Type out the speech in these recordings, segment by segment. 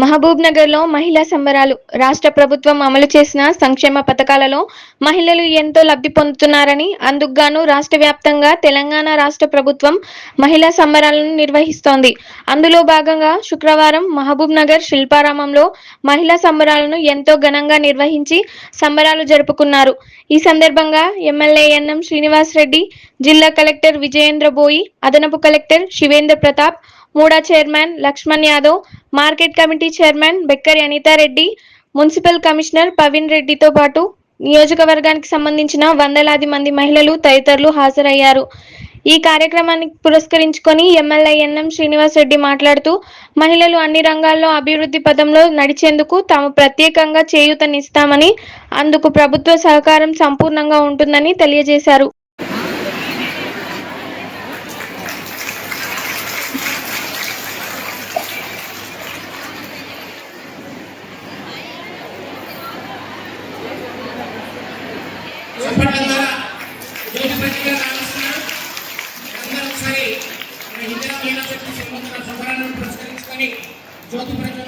మహబూబ్ నగర్లో మహిళా సంబరాలు. రాష్ట్ర ప్రభుత్వం అమలు చేసిన సంక్షేమ పథకాలలో మహిళలు ఎంతో లబ్ధి పొందుతున్నారని అందుకుగాను రాష్ట్ర వ్యాప్తంగా తెలంగాణ రాష్ట్ర ప్రభుత్వం మహిళా సంబరాలను నిర్వహిస్తోంది. అందులో భాగంగా శుక్రవారం మహబూబ్ నగర్ శిల్పారామంలో మహిళా సంబరాలను ఎంతో ఘనంగా నిర్వహించి సంబరాలు జరుపుకున్నారు. ఈ సందర్భంగా ఎమ్మెల్యే ఎన్ఎం శ్రీనివాస్ రెడ్డి జిల్లా కలెక్టర్ విజయేంద్ర బోయి అదనపు collector Shivendra Pratap MUDA chairman Lakshman Yadav market committee chairman Bekkari Anitha Reddy municipal commissioner Paveen రెడ్డితో పాటు నియోజకవర్గానికి సంబంధించిన వందలాది మంది మహిళలు తదితరులు హాజరయ్యారు. ఈ కార్యక్రమాన్ని పురస్కరించుకొని ఎమ్మెల్యే ఎన్ఎం శ్రీనివాస్ రెడ్డి మాట్లాడుతూ మహిళలు అన్ని రంగాల్లో అభివృద్ధి పదంలో నడిచేందుకు తాము ప్రత్యేకంగా చేయూతనిస్తామని అందుకు ప్రభుత్వ సహకారం సంపూర్ణంగా ఉంటుందని తెలియజేశారు చెప్పడం ద్వారా జ్యోతి ప్రతిగా రావాల్సిన అందరూ ఒకసారి మన ఇందిరా మహిళా శక్తి సంబంధించిన సంబరాలను పురస్కరించుకొని జ్యోతి ప్రజలు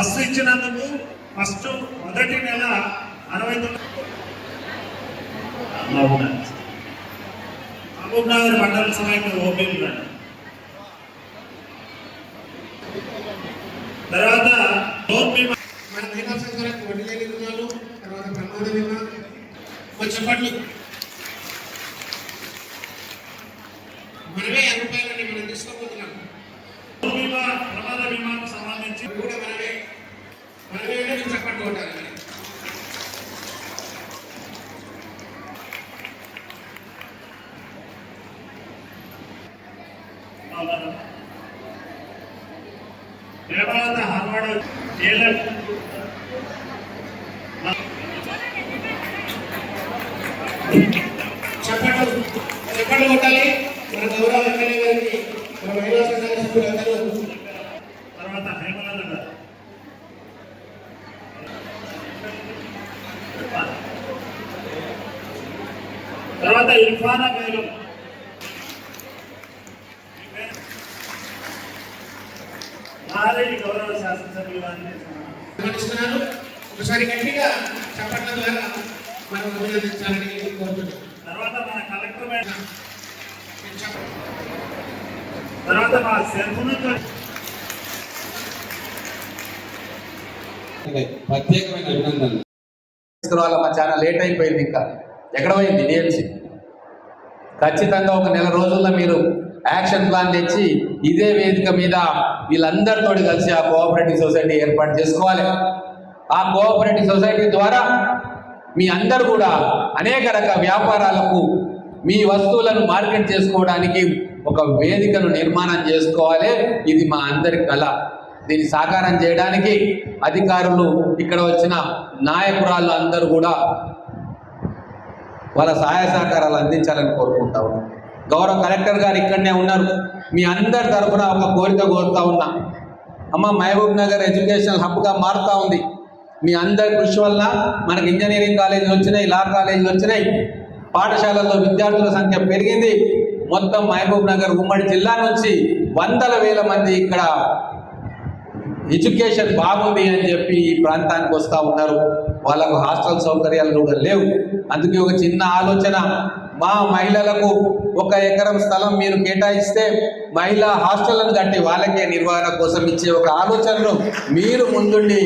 బస్సు ఇచ్చినందుకు ఫస్ట్ మొదటి నెల అరవై తొమ్మిది మహబూబ్నగర్ మహబూబ్నగర్ మండల సమైక్య ఓపీ ఉన్నాడు తర్వాత లోన్ బీమా మన మహిళా సంఘాలకు వడ్డీ లేని రుణాలు తర్వాత ప్రమాద బీమా కొంచెం చెప్పట్లు మనమే ఆ రూపాయలని మనం తీసుకోబోతున్నాం లోన్ బీమా ప్రమాద బీమాకు సంబంధించి అవి కూడా మనమే మనమే అంటే చెప్పట్లు కొట్టాలి మరి తర్వాత హార్వర్డ్ ఏలర్ చెప్పట్లు చెప్పట్లు కొట్టాలి. మన గౌరవ ఎమ్మెల్యే గారికి మన మహిళా సంఘాల సభ్యులందరూ తర్వాత హేమలత గారు తర్వాత ఇర్ఫానా బేగం నారెడ్డి గౌరవ శాసనసభ్యులు గారిని గమనిస్తున్నాను ఒకసారి గట్టిగా చప్పట్ల ద్వారా మనం అభినందించాలని కోరుతున్నాను తర్వాత మన కలెక్టర్ మేడం తర్వాత మా సెల్ఫ్ నుంచి ప్రత్యేకమైన అభినందనలు. తీసుకురావాల మా చాలా లేట్ అయిపోయింది ఇంకా. ఎక్కడ పోయింది? డిఎంసీ ఖచ్చితంగా ఒక నెల రోజుల్లో మీరు యాక్షన్ ప్లాన్ తెచ్చి ఇదే వేదిక మీద వీళ్ళందరితో కలిసి ఆ కోఆపరేటివ్ సొసైటీ ఏర్పాటు చేసుకోవాలి. ఆ కోఆపరేటివ్ సొసైటీ ద్వారా మీ అందరు కూడా అనేక రకాల వ్యాపారాలకు మీ వస్తువులను మార్కెట్ చేసుకోవడానికి ఒక వేదికను నిర్మాణం చేసుకోవాలి. ఇది మా అందరి కళ. దీన్ని సాకారం చేయడానికి అధికారులు ఇక్కడ వచ్చిన నాయకురాళ్ళు అందరూ కూడా వాళ్ళ సహాయ సహకారాలు అందించాలని కోరుకుంటా ఉన్నాం. గౌరవ కలెక్టర్ గారు ఇక్కడనే ఉన్నారు. మీ అందరి తరఫున ఒక కోరిక కోరుతా ఉన్నా. అమ్మ మహబూబ్ నగర్ ఎడ్యుకేషనల్ హబ్గా మారుతా ఉంది. మీ అందరి కృషి వల్ల మనకు ఇంజనీరింగ్ కాలేజీలు వచ్చినాయి లా కాలేజీలు వచ్చినాయి. పాఠశాలల్లో విద్యార్థుల సంఖ్య పెరిగింది. మొత్తం మహబూబ్ నగర్ ఉమ్మడి జిల్లా నుంచి వందల వేల మంది ఇక్కడ ఎడ్యుకేషన్ బాగుంది అని చెప్పి ఈ ప్రాంతానికి వస్తూ ఉన్నారు. వాళ్ళకు హాస్టల్ సౌకర్యాలు కూడా లేవు. అందుకే ఒక చిన్న ఆలోచన. మా మహిళలకు ఒక ఎకరం స్థలం మీరు కేటాయిస్తే మహిళా హాస్టళ్ళను కట్టి వాళ్ళకే నిర్వహణ కోసం ఇచ్చే ఒక ఆలోచనను మీరు ముందుండి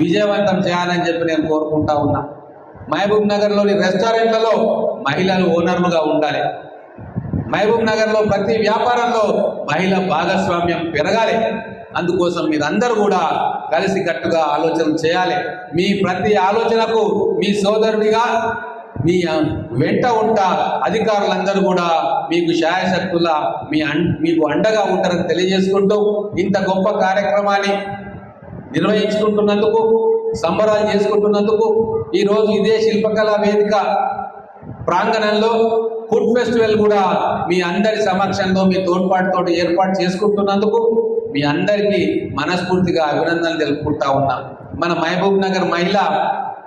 విజయవంతం చేయాలని చెప్పి నేను కోరుకుంటా ఉన్నా. మహబూబ్ నగర్లోని రెస్టారెంట్లలో మహిళలు ఓనర్లుగా ఉండాలి. మహబూబ్ నగర్లో ప్రతి వ్యాపారంలో మహిళ భాగస్వామ్యం పెరగాలి. అందుకోసం మీరందరూ కూడా కలిసికట్టుగా ఆలోచన చేయాలి. మీ ప్రతి ఆలోచనకు మీ సోదరుడిగా మీ వెంట ఉంటా అధికారులందరూ కూడా మీకు శాయశక్తుల మీ మీకు అండగా ఉంటారని తెలియజేసుకుంటూ ఇంత గొప్ప కార్యక్రమాన్ని నిర్వహించుకుంటున్నందుకు సంబరాలు చేసుకుంటున్నందుకు ఈరోజు ఇదే శిల్పకళా వేదిక ప్రాంగణంలో ఫుడ్ ఫెస్టివల్ కూడా మీ అందరి సమక్షంలో మీ తోడ్పాటుతో ఏర్పాటు చేసుకుంటున్నందుకు మీ అందరికీ మనస్ఫూర్తిగా అభినందనలు తెలుపుకుంటా ఉన్నాం. మన మహబూబ్ నగర్ మహిళ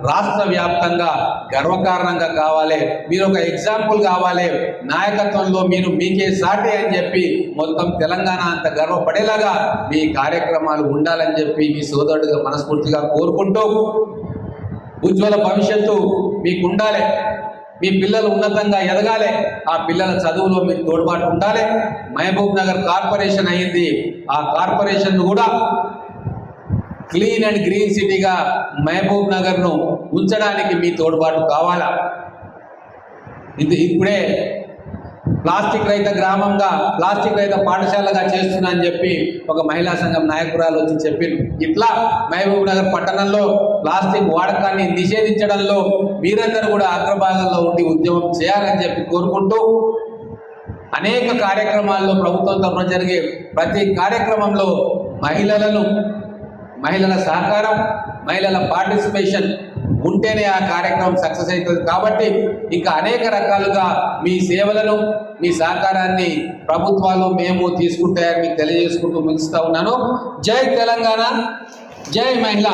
రాష్ట్ర వ్యాప్తంగా గర్వకారణంగా కావాలి. మీరు ఒక ఎగ్జాంపుల్ కావాలి. నాయకత్వంలో మీరు మీకే సాటి అని చెప్పి మొత్తం తెలంగాణ అంత గర్వపడేలాగా మీ కార్యక్రమాలు ఉండాలని చెప్పి మీ సోదరుడిగా మనస్ఫూర్తిగా కోరుకుంటూ ఉజ్వల భవిష్యత్తు మీకు ఉండాలి మీ పిల్లలు ఉన్నతంగా ఎదగాలి. ఆ పిల్లల చదువులో మీకు తోడ్పాటు ఉండాలి. మహబూబ్ నగర్ కార్పొరేషన్ అయింది. ఆ కార్పొరేషన్ కూడా క్లీన్ అండ్ గ్రీన్ సిటీగా మహబూబ్ నగర్ను ఉంచడానికి మీ తోడ్పాటు కావాలా? ఇది ఇప్పుడే ప్లాస్టిక్ రహిత గ్రామంగా ప్లాస్టిక్ రహిత పాఠశాలగా చేస్తున్నా అని చెప్పి ఒక మహిళా సంఘం నాయకురాలు వచ్చి చెప్పింది ఇట్లా మహబూబ్ నగర్ పట్టణంలో ప్లాస్టిక్ వాడకాన్ని నిషేధించడంలో మీరందరూ కూడా అగ్రభాగంలో ఉండి ఉద్యమం చేయాలని చెప్పి కోరుకుంటూ అనేక కార్యక్రమాల్లో ప్రభుత్వం తరఫున జరిగే ప్రతి కార్యక్రమంలో మహిళలను మహిళల సహకారం మహిళల పార్టిసిపేషన్ ఉంటేనే ఆ కార్యక్రమం సక్సెస్ అవుతుంది. కాబట్టి ఇంకా అనేక రకాలుగా మీ సేవలను మీ సహకారాన్ని ప్రభుత్వాలు మేము తీసుకుంటాయని మీకు తెలియజేసుకుంటూ ముగిస్తూ ఉన్నాను. జై తెలంగాణ జై మహిళ.